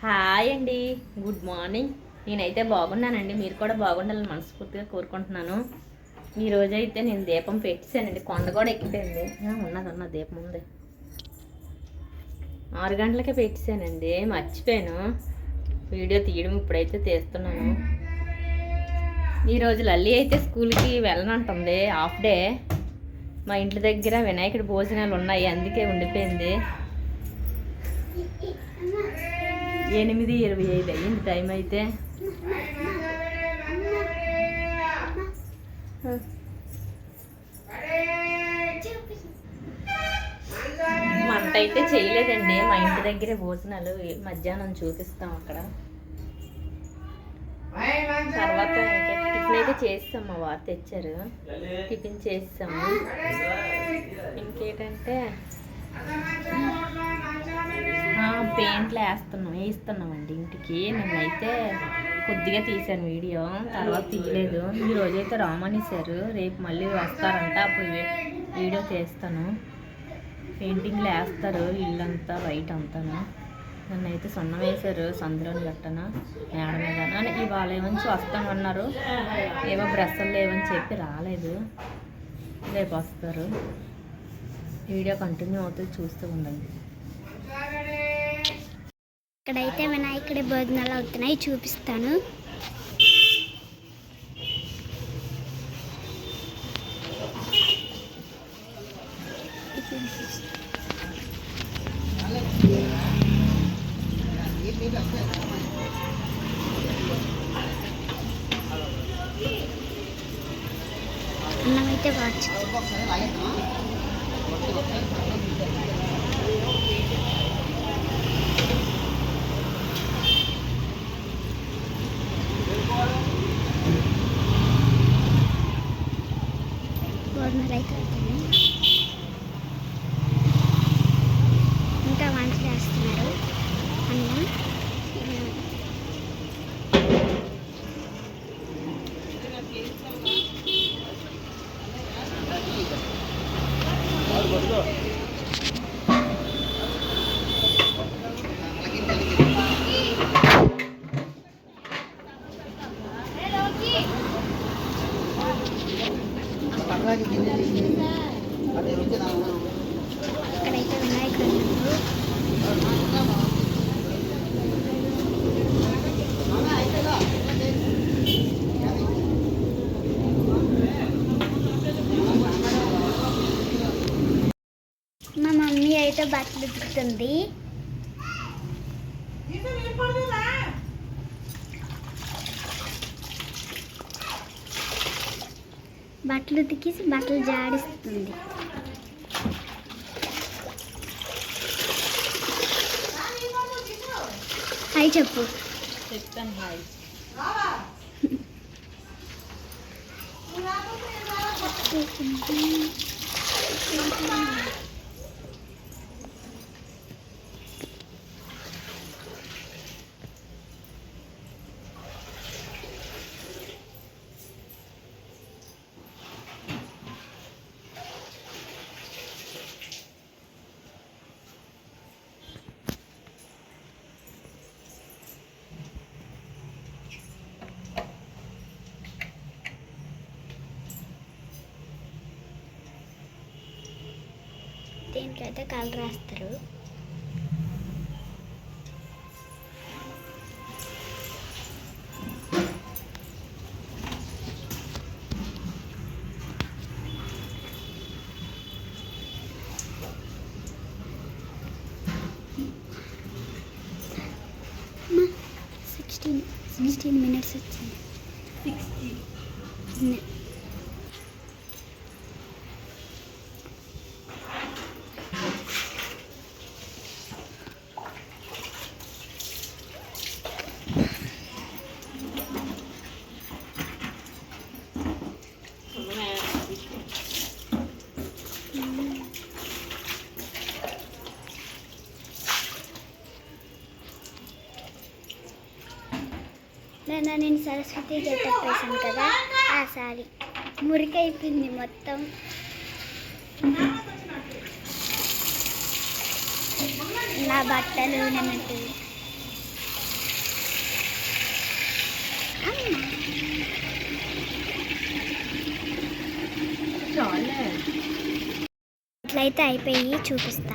Hi అండి. Good morning. నేనైతే బాగున్నానండి. మీరు కూడా బాగుండాలని మనస్ఫూర్తిగా కోరుకుంటున్నాను. ఈ రోజైతే నేను దీపం పెట్టేశానండి. కొండ కూడా ఎక్కిపోయింది. ఉన్నది ఉన్న దీపం ఉంది. ఆరు గంటలకే పెట్టేశానండి. మర్చిపోయాను. వీడియో తీయడం ఇప్పుడైతే తీస్తున్నాను. ఈరోజు లల్లి అయితే స్కూల్కి వెళ్ళనంటుంది. Half day. మా ఇంటి దగ్గర వినాయకుడి భోజనాలు ఉన్నాయి. అందుకే ఉండిపోయింది. ఎనిమిది ఇరవై ఐదు అయ్యింది టైం అయితే. వంట అయితే చేయలేదండి. మా ఇంటి దగ్గరే భోజనాలు మధ్యాహ్నం చూపిస్తాం అక్కడ. తర్వాత టిఫిన్ అయితే చేస్తాం మా వారు తెచ్చారు. టిఫిన్ చేస్తాము. ఇంకేంటంటే పెయింట్లు వేస్తున్నాం వేయిస్తున్నామండి ఇంటికి. నేనైతే కొద్దిగా తీశాను వీడియో తర్వాత తీయలేదు. ఈ రోజైతే రామనిసారు రేపు మళ్ళీ వస్తారంట అప్పుడు వీడియో తీస్తాను. పెయింటింగ్లు వేస్తారు ఇల్లంతా వైట్ అంతాను. నన్ను అయితే సున్నం వేశారు సందులోని గట్టన మేడ మీద. ఇవాళ ఏమని వస్తామన్నారు ఏమో బ్రష్లు లేవని చెప్పి రాలేదు. రేపు వస్తారు. వీడియో కంటిన్యూ అవుతుంది చూస్తూ ఉండండి. ఇక్కడైతే వినాయకుడి భోజనాలు అవుతున్నాయి చూపిస్తాను. అన్నం అయితే వాచ్ 何? ఇక్కడైతే వినాయకుడు ఉన్నారు మా మమ్మీ అయితే బట్టలు ఉతుకుతుంది. బట్టలు ఉతికేసి బట్టలు జాడిస్తుంది. హాయ్ చెప్పు. చెప్తాను హాయ్. దీనికైతే కలర్ వేస్తారు సిక్స్టీన్ సిక్స్టీన్ మినిట్స్ వచ్చింది. నే- నేను సరస్వతి గెటప్ వేసాను కదా ఆ సారీ. మురికైపోయింది మొత్తం. నా బట్టలు నెమ్మటి ఇట్లయితే అయిపోయి చూపిస్తా.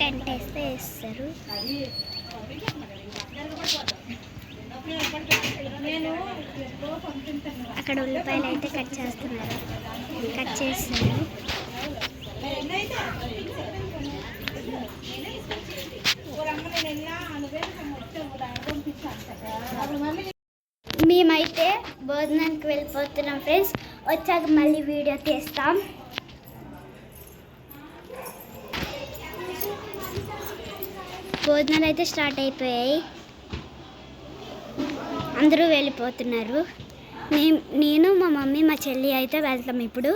టెంట్ వేస్తే వేస్తారు అక్కడ ఉల్లిపాయలు అయితే కట్ చేస్తున్నారు. కట్ చేస్తున్నారు. మేమైతే భోజనానికి వెళ్ళిపోతున్నాం ఫ్రెండ్స్ వచ్చాక మళ్ళీ వీడియో తీస్తాం. భోజనాలు అయితే స్టార్ట్ అయిపోయాయి. అందరూ వెళ్ళిపోతున్నారు. నేను మా మమ్మీ మా చెల్లి అయితే వెళ్తాం ఇప్పుడు.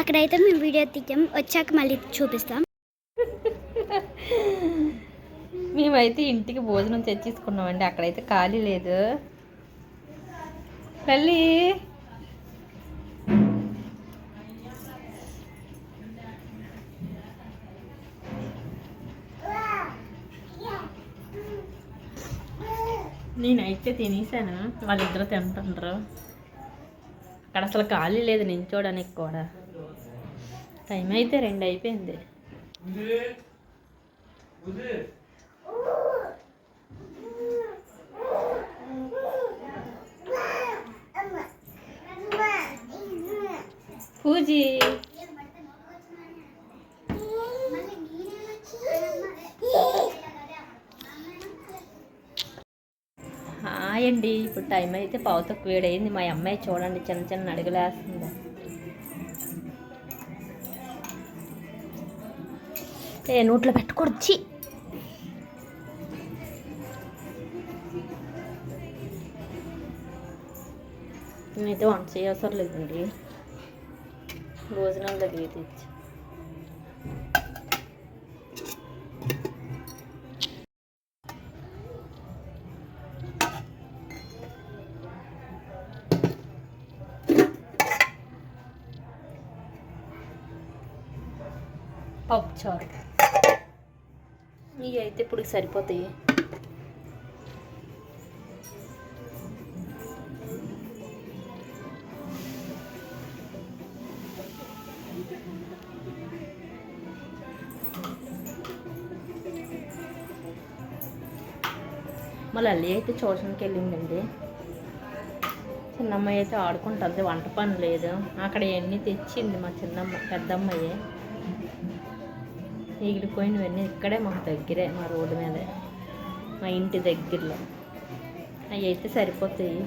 అక్కడైతే మేము వీడియో తీయం వచ్చాక మళ్ళీ చూపిస్తాం. మేమైతే ఇంటికి భోజనం తెచ్చేసుకున్నామండి అక్కడైతే ఖాళీ లేదు. తల్లి! నేనైతే తినేసాను. వాళ్ళిద్దరు తింటుండ్రు. అక్కడ అసలు ఖాళీ లేదు నించోడానికి కూడా. టైం అయితే రెండు అయిపోయింది. పూజీ. హాయ్ అండి ఇప్పుడు టైం అయితే పావు తక్కువ వేడైంది మా అమ్మాయి చూడండి చిన్న చిన్న అడుగులేస్తుంది ఏ నోట్లో పెట్టుకొచ్చి నేనైతే వంట చేయవసరం లేదండి. భోజనాల దగ్గర తెచ్చి పప్పు చారు ఇవి అయితే ఇప్పుడు సరిపోతాయి. మళ్ళీ అల్లి అయితే ట్యూషన్కి వెళ్ళిందండి. చిన్నమ్మాయి అయితే ఆడుకుంటుంది వంట పని లేదు. అక్కడ ఎన్ని తెచ్చింది మా చిన్నమ్మ పెద్దమ్మాయి. ఎగిరిపోయినవన్నీ ఇక్కడే మాకు దగ్గరే మా రోడ్డు మీదే మా ఇంటి దగ్గరలో. అవి అయితే సరిపోతాయి.